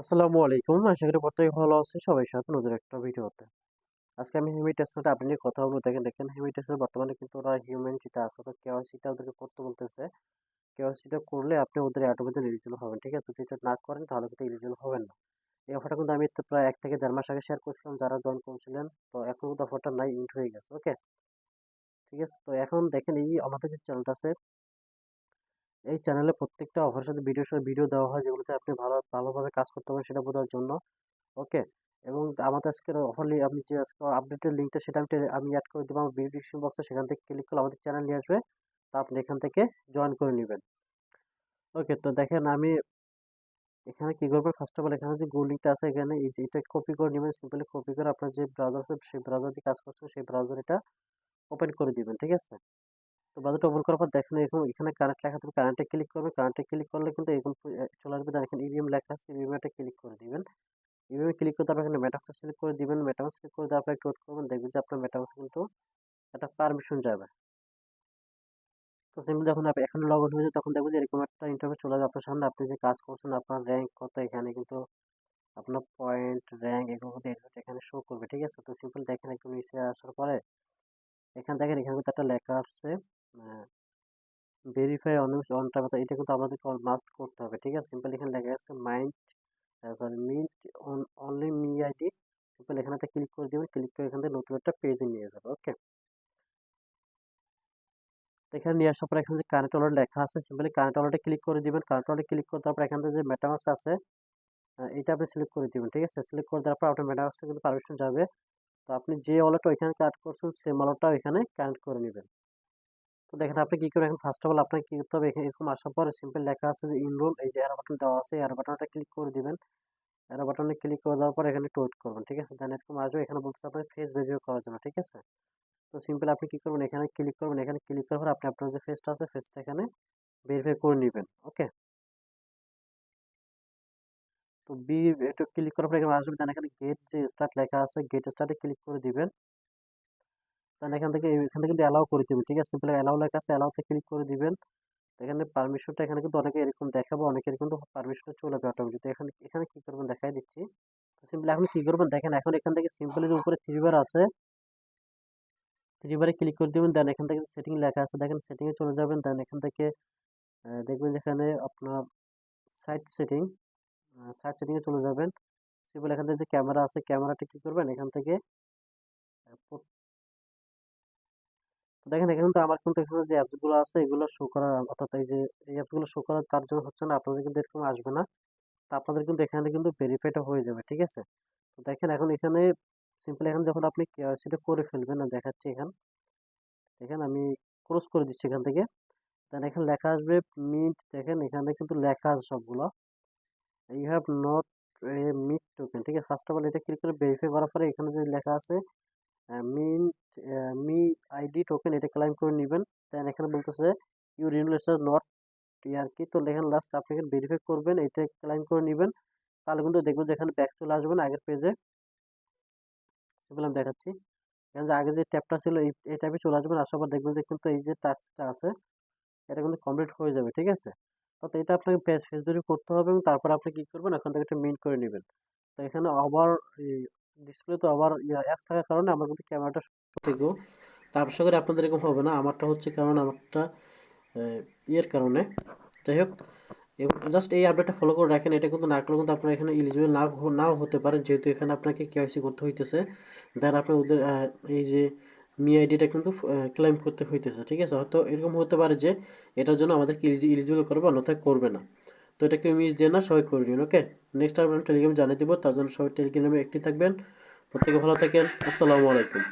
আসসালামু আলাইকুম। আশা করি প্রত্যেকে ভালো আছে সবাই সাথে নতুন একটা ভিডিওতে। আজকে আমি হিউম্যান টেস্টের আপনি কথা বলব। দেখেন দেখেন টেস্টের বর্তমানে কিন্তু ওরা হিউম্যান যেটা আছে তো কেওয়াইসিটা ওদেরকে করতে বলতেছে। কেওয়াইসিটা করলে আপনি ওদের অটোমেটিক এলিজিবল হবেন, ঠিক আছে? যদি না করেন তাহলে কিন্তু এলিজিবল হবেন না। এই অফারটা কিন্তু আমি তো প্রায় এক থেকে দেড় মাস আগে শেয়ার করছিলাম। যারা জয়েন করছিলেন, তো এখন কিন্তু অফারটা নাই ইন্ট হয়ে গেছে ওকে ঠিক আছে? তো এখন দেখেন এই আমাদের যে চ্যানেলটা আছে এই চ্যানেলে প্রত্যেকটা অফারের সাথে ভিডিওর সাথে ভিডিও দেওয়া হয় যেগুলোতে আপনি ভালো, ভালোভাবে কাজ করতে পারেন সেটা বোঝার জন্য ওকে এবং আমাদের আজকের অফার আপনি যে আজকে আপডেটের লিঙ্কটা সেটা আমি আমি অ্যাড করে দেবো আমার ভিডিও ডিসক্রিপশন বক্সে সেখান থেকে ক্লিক করলে আমাদের চ্যানেল নিয়ে আসবে, তা আপনি এখান থেকে জয়েন করে নেবেন ওকে তো দেখেন আমি এখানে কি করবেন ফার্স্ট অফ অল এখানে যে গো লিঙ্কটা আছে, এখানে এই যে এটা কপি করে নেবেন সিম্পলি কপি করে আপনার যে ব্রাউজার সেই ব্রাউজার দিয়ে কাজ করছেন, সেই ব্রাউজার এটা ওপেন করে দিবেন, ঠিক আছে? তো ব্রাউজারটা ওপেন করার পর দেখেন এরকম এখানে কারেন্ট লেখা থাকবে কারেন্টে ক্লিক করবেন কারেন্টে ক্লিক করলে কিন্তু এরকম চলে আসবে। দেখেন ইভিএম লেখা আছে ইভিএমটা ক্লিক করে দিবেন। ইভিএম ক্লিক করে তারপর এখানে মেটামাস্ক সিলেক্ট করে দিবেন। মেটামাস্ক সিলেক্ট করে দেওয়ার পর একটু করবেন, দেখবেন যে আপনার মেটামাস্ক কিন্তু একটা পারমিশন যাবে। তো সিম্পলি যখন আপনি এখানে লগ ইন হয়ে যায়, তখন দেখবেন যে এরকম একটা ইন্টারভিউ চলে যাবে আপনার সামনে। আপনি যে কাজ করছেন, আপনার র্যাঙ্ক কত, এখানে কিন্তু আপনার পয়েন্ট র্যাঙ্ক এগুলো কিন্তু এখানে শো করবে, ঠিক আছে? তো সিম্পল দেখেন একটু নিচে আসার পরে, এখানে দেখেন, এখানে কিন্তু একটা লেখা আসছে ভেরিফাই অন অন এটা কিন্তু আমাদেরকে মাস্ট করতে হবে, ঠিক আছে? সিম্পল এখানে লেখা আছে mind sorry mint only me ID simple এখানে একটা ক্লিক করে দেবেন ক্লিক করে এখান থেকে নতুন একটা পেজে নিয়ে যাবে ওকে এখানে নিয়ে আসার পর এখানে যে কানেক্ট ওয়ালেট লেখা আছে সিম্পলি কানেক্ট ওয়ালেটে ক্লিক করে দিবেন কানেক্ট ওয়ালেটে ক্লিক করে তারপর এখান যে মেটামাক্স আছে এটা আপনি সিলেক্ট করে দিবেন, ঠিক আছে? সিলেক্ট করে দেওয়ার পর আপনার মেটামাক্সে কিন্তু পারমিশন যাবে, তো আপনি যে ওয়ালেটটা ওইখানে কানেক্ট করছেন সেই ওয়ালেটটা এখানে কানেক্ট করে নেবেন। তো দেখেন আপনি কি করবেন? এখন ফার্স্ট অফ অল আপনাকে কি করতে হবে? এরকম আসার পরে সিম্পল লেখা আছে যে ইনরোল এই যে এরো বাটন দেওয়া আছে এরো বাটনটা ক্লিক করে দিবেন। এরো বাটনে ক্লিক করে দেওয়ার পর এখানে একটু করবেন, ঠিক আছে? দেন এরকম আসবে, এখানে বলছে আপনার ফেস ভেরিফাই করার জন্য, ঠিক আছে? তো সিম্পল আপনি কি করবেন? এখানে ক্লিক করবেন, এখানে ক্লিক করার পর আপনি আপনার যে ফেসটা আছে ফেসটা এখানে ভেরিফাই করে নেবেন ওকে তো বি একটু ক্লিক করার পর এখানে আসবে দেন এখানে গেট যে স্টার্ট লেখা আছে গেট স্টার্টে ক্লিক করে দিবেন। দেন এখান থেকে এখান থেকে কিন্তু অ্যালাউ করে দিবেন ঠিক আছে? সিম্পল অ্যালাউ লেখা আছে অ্যালাউতে ক্লিক করে দিবেন। এখানে পারমিশনটা এখানে কিন্তু অনেকে এরকম দেখাবো, অনেকের কিন্তু পারমিশনটা চলে যাবে অটোমেটিক এখানে এখানে কী করবেন দেখাই দিচ্ছি। সিম্পল এখন কি করবেন দেখেন, এখন এখান থেকে সিম্পলের উপরে থ্রিবার আছে। থ্রিবারে ক্লিক করে দিবেন দেন এখান থেকে সেটিং লেখা আছে। দেখেন সেটিংয়ে চলে যাবেন দেন এখান থেকে দেখবেন যেখানে আপনার সাইট সেটিং সাইট সেটিংয়ে চলে যাবেন। সিম্পল এখান থেকে যে ক্যামেরা আছে ক্যামেরাটা কী করবেন? এখান থেকে দেখেন, এখানে কিন্তু আমার কিন্তু এখানে যে অ্যাপসগুলো আছে, এগুলো শো করা, অর্থাৎ এই যে এই অ্যাপসগুলো শো করা তার জন্য হচ্ছে না, আপনাদের কিন্তু এরকম আসবে না। তা আপনাদের কিন্তু এখানে কিন্তু ভেরিফাইটা হয়ে যাবে, ঠিক আছে? তো দেখেন, এখন এখানে সিম্পল এখন যখন আপনি সেটা করে ফেলবেন না দেখাচ্ছি এখান। দেখেন, আমি ক্রস করে দিচ্ছি এখান থেকে। দেন এখানে লেখা আসবে মিট দেখেন, এখানে কিন্তু লেখা আছে সবগুলো। You have not mint token ঠিক আছে? ফার্স্ট অফ অল এটা ক্লিক করে ভেরিফাই করার পরে এখানে যে লেখা আছে মিন মি আইডি টোকেন এটা ক্লাইম করে নেবেন। দেন এখানে বলতেছে ইউ রিনুলেশন নট আর কি তো এখানে লাস্ট আপনি এখানে ভেরিফাই করবেন, এটা ক্লাইম করে নেবেন। তাহলে কিন্তু দেখবেন যে এখানে ব্যাক চলে আসবেন আগের পেজে সেগুলো আমি দেখাচ্ছি। এখানে যে আগে যে ট্যাপটা ছিল, এই এই ট্যাপে চলে আসবেন আসার পর দেখবেন যে কিন্তু এই যে টাস্কটা আছে, এটা কিন্তু কমপ্লিট হয়ে যাবে, ঠিক আছে? তো এটা আপনাকে ফেস ধরে করতে হবে এবং তারপর আপনি কি করবেন এখন থেকে একটা মিন্ট করে নেবেন। তো এখানে আবার ডিসপ্লে তো আবার অ্যাপস থাকার কারণে আমার কিন্তু ক্যামেরাটা থেকেও তা আশা করি আপনাদের এরকম হবে না, আমারটা হচ্ছে কারণ আমারটা ইয়ের কারণে। যাই হোক জাস্ট এই আপডেটটা ফলো করে রাখেন, এটা কিন্তু না করলে কিন্তু আপনার এখানে এলিজিবল না নাও হতে পারে যেহেতু এখানে আপনাকে কেওয়াইসি করতে হইতেছে। দেন আপনি ওদের এই যে মি আইডিটা কিন্তু ক্লেম করতে হইতেছে, ঠিক আছে? হয়তো এরকম হতে পারে যে এটার জন্য আমাদেরকে এলিজিবল করবে, অন্যথায় করবে না। তো এটা কেউ মিস দিয়ে না, সবাই করে নিন ওকে নেক্সট আর টেলিগ্রাম জানিয়ে দেবো, তার জন্য সবাই টেলিগ্রামে একটি থাকবেন। প্রত্যেকে ভালো থাকেন। আসসালামু আলাইকুম।